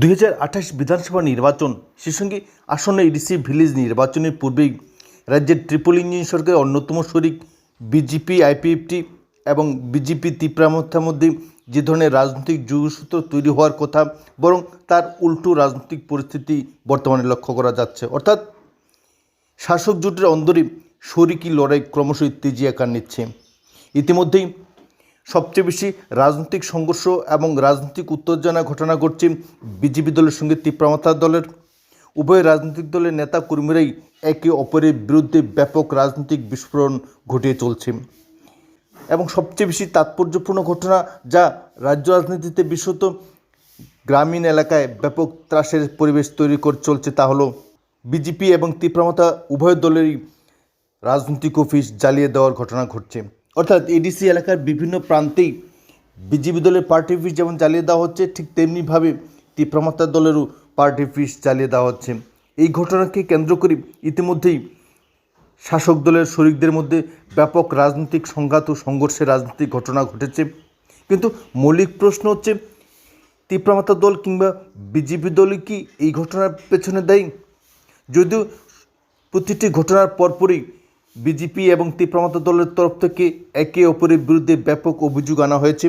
দুই হাজার আঠাশ বিধানসভা নির্বাচন সেই সঙ্গে আসন্ন এডিসি ভিলেজ নির্বাচনের পূর্বেই রাজ্যের ট্রিপল ইঞ্জিন সরকারের অন্যতম শরিক, বিজেপি, আইপিএফটি এবং বিজেপি তীব্রামথার মধ্যে যে ধরনের রাজনৈতিক যুগসূত্র তৈরি হওয়ার কথা, বরং তার উল্টো রাজনৈতিক পরিস্থিতি বর্তমানে লক্ষ্য করা যাচ্ছে। অর্থাৎ শাসক জোটের অন্দরে শরিকি লড়াই ক্রমশই তেজি আকার নিচ্ছে। ইতিমধ্যেই সবচেয়ে বেশি রাজনৈতিক সংঘর্ষ এবং রাজনৈতিক উত্তেজনা ঘটনা ঘটছে বিজেপি দলের সঙ্গে তীব্রমাত্রা দলের। উভয় রাজনৈতিক দলের নেতা কর্মীরাই একে অপরের বিরুদ্ধে ব্যাপক রাজনৈতিক বিস্ফোরণ ঘটিয়ে চলছে। এবং সবচেয়ে বেশি তাৎপর্যপূর্ণ ঘটনা যা রাজ্য রাজনীতিতে বিশেষত গ্রামীণ এলাকায় ব্যাপক ত্রাসের পরিবেশ তৈরি করে চলছে তা হলো বিজেপি এবং তীব্রমতা উভয় দলেরই রাজনৈতিক অফিস জ্বালিয়ে দেওয়ার ঘটনা ঘটছে। অর্থাৎ এডিসি এলাকার বিভিন্ন প্রান্তেই বিজেপি দলের পার্টি অফিস যেমন চালিয়ে দেওয়া হচ্ছে, ঠিক তেমনিভাবে তীব্রমতা দলেরও পার্টি অফিস চালিয়ে দেওয়া হচ্ছে। এই ঘটনাকে কেন্দ্র করে ইতিমধ্যেই শাসক দলের শরিকদের মধ্যে ব্যাপক রাজনৈতিক সংঘাত ও সংঘর্ষের রাজনৈতিক ঘটনা ঘটেছে। কিন্তু মৌলিক প্রশ্ন হচ্ছে তীব্রমাতা দল কিংবা বিজেপি দলই কি এই ঘটনার পেছনে দায়ী? যদিও প্রতিটি ঘটনার পরপরই বিজেপি এবং তীব্রমাতা দলের তরফ থেকে একে অপরের বিরুদ্ধে ব্যাপক অভিযোগ আনা হয়েছে।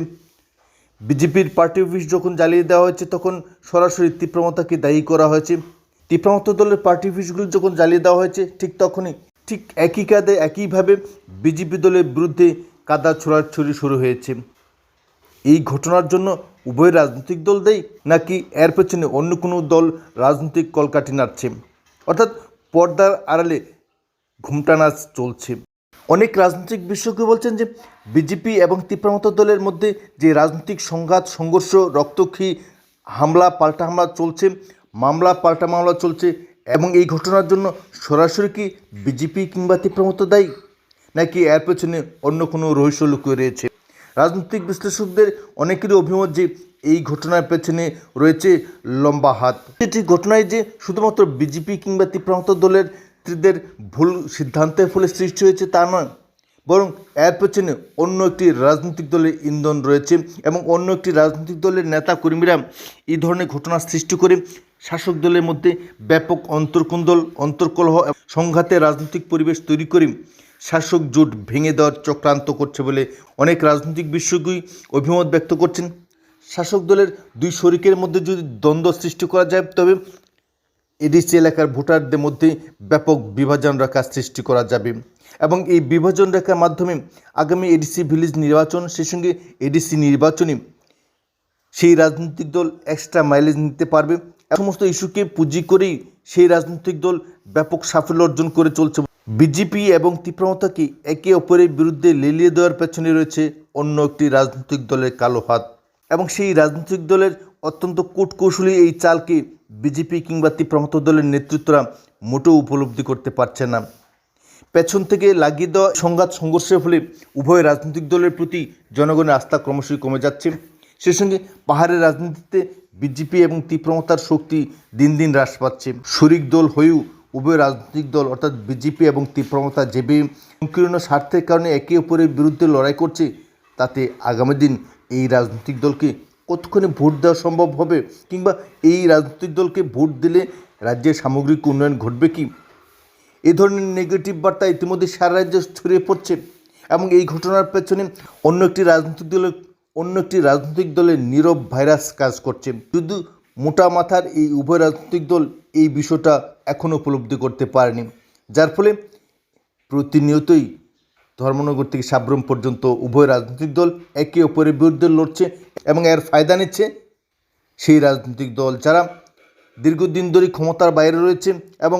বিজেপির পার্টি অফিস যখন জ্বালিয়ে দেওয়া হয়েছে, তখন সরাসরি তীব্রমতাকে দায়ী করা হয়েছে। তীব্রমতা দলের পার্টি অফিসগুলো যখন জ্বালিয়ে দেওয়া হয়েছে, ঠিক তখনই, ঠিক একই কাঁধে, একইভাবে বিজেপি দলের বিরুদ্ধে কাদা ছোড়াছড়ি শুরু হয়েছে। এই ঘটনার জন্য উভয় রাজনৈতিক দল দেয়, নাকি এর পেছনে অন্য কোনো দল রাজনৈতিক কলকাঠি নাড়ছে? অর্থাৎ পর্দার আড়ালে ঘুমটা নাচ চলছে। অনেক রাজনৈতিক বিশেষজ্ঞ বলছেন যে, বিজেপি এবং তীব্রমত দলের মধ্যে যে রাজনৈতিক সংঘাত, সংঘর্ষ রক্তক্ষী হামলা, পাল্টা হামলা চলছে, মামলা, পাল্টা মামলা চলছে, এবং এই ঘটনার জন্য সরাসরি কি বিজেপি কিংবা তীব্রমত দায়ী? নাকি এর পেছনে অন্য কোনো রহস্য লুকিয়ে রয়েছে? রাজনৈতিক বিশ্লেষকদের অনেকেরই অভিমত যে, এই ঘটনার পেছনে রয়েছে লম্বা হাত। এটি ঘটনায় যে শুধুমাত্র বিজেপি কিংবা তীব্রমত দলের নেতৃত্বের ভুল সিদ্ধান্তের ফলে সৃষ্টি হয়েছে তা নয়। বরং এর পেছনে অন্য একটি রাজনৈতিক দলের ইন্ধন রয়েছে এবং অন্য একটি রাজনৈতিক দলের নেতা কর্মীরা এই ধরনের ঘটনা সৃষ্টি করে শাসক দলের মধ্যে ব্যাপক অন্তর্কুন্দল, অন্তর্কলহ এবং সংঘাতের রাজনৈতিক পরিবেশ তৈরি করে শাসক জোট ভেঙে দেওয়ার চক্রান্ত করছে বলে অনেক রাজনৈতিক বিশেষজ্ঞই অভিমত ব্যক্ত করছেন। শাসক দলের দুই শরিকের মধ্যে যদি দ্বন্দ্ব সৃষ্টি করা যায়, তবে এডিসি এলাকার ভোটারদের মধ্যে ব্যাপক বিভাজন রেখা সৃষ্টি করা যাবে এবং এই বিভাজন রেখার মাধ্যমে আগামী এডিসি ভিলেজ নির্বাচন, সেই সঙ্গে এডিসি নির্বাচনে সেই রাজনৈতিক দল এক্সট্রা মাইলেজ নিতে পারবে। সমস্ত ইস্যুকে পুঁজি করেই সেই রাজনৈতিক দল ব্যাপক সাফল্য অর্জন করে চলছে। বিজেপি এবং তীব্রমতাকে একে অপরের বিরুদ্ধে লেলিয়ে দেওয়ার পেছনে রয়েছে অন্য একটি রাজনৈতিক দলের কালো হাত। এবং সেই রাজনৈতিক দলের অত্যন্ত কূটকৌশলী এই চালকে বিজেপি কিংবা তীব্রমত দলের নেতৃত্বরা মোটেও উপলব্ধি করতে পারছে না। পেছন থেকে লাগিয়ে দেওয়া সংঘাত সংঘর্ষের ফলে উভয় রাজনৈতিক দলের প্রতি জনগণের আস্থা ক্রমশই কমে যাচ্ছে। সেই সঙ্গে পাহাড়ের রাজনীতিতে বিজেপি এবং তীব্রমতার শক্তি দিন দিন হ্রাস পাচ্ছে। শরিক দল হয়েও উভয় রাজনৈতিক দল অর্থাৎ বিজেপি এবং তীব্রমতা যেভাবে সংকীর্ণ স্বার্থের কারণে একে অপরের বিরুদ্ধে লড়াই করছে, তাতে আগামী দিন এই রাজনৈতিক দলকে কতক্ষণে ভোট দেওয়া সম্ভব হবে কিংবা এই রাজনৈতিক দলকে ভোট দিলে রাজ্যের সামগ্রিক উন্নয়ন ঘটবে কি? এ ধরনের নেগেটিভ বার্তা ইতিমধ্যে সারা রাজ্যে ছড়িয়ে পড়ছে এবং এই ঘটনার পেছনে অন্য একটি রাজনৈতিক দলের অন্য একটি রাজনৈতিক দলের নীরব ভাইরাস কাজ করছে। শুধু মোটা মাথার এই উভয় রাজনৈতিক দল এই বিষয়টা এখনও উপলব্ধি করতে পারেনি। যার ফলে প্রতিনিয়তই ধর্মনগর থেকে সাব্রম পর্যন্ত উভয় রাজনৈতিক দল একে অপরের বিরুদ্ধে লড়ছে এবং এর ফায়দা নিচ্ছে। সেই রাজনৈতিক দল যারা দীর্ঘদিন ধরে ক্ষমতার বাইরে রয়েছে এবং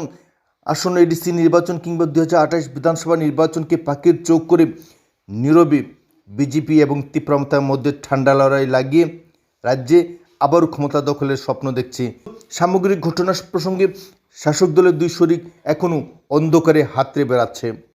আসন্ন এডিসি নির্বাচন কিংবা দু হাজার আঠাশ বিধানসভা নির্বাচনকে পাখির চোখ করে নীরবে বিজেপি এবং তীব্রমতার মধ্যে ঠান্ডা লড়াই লাগিয়ে রাজ্যে আবারও ক্ষমতা দখলের স্বপ্ন দেখছে। সামগ্রিক ঘটনা প্রসঙ্গে শাসক দলের দুই শরিক এখনও অন্ধকারে হাতড়ে বেড়াচ্ছে।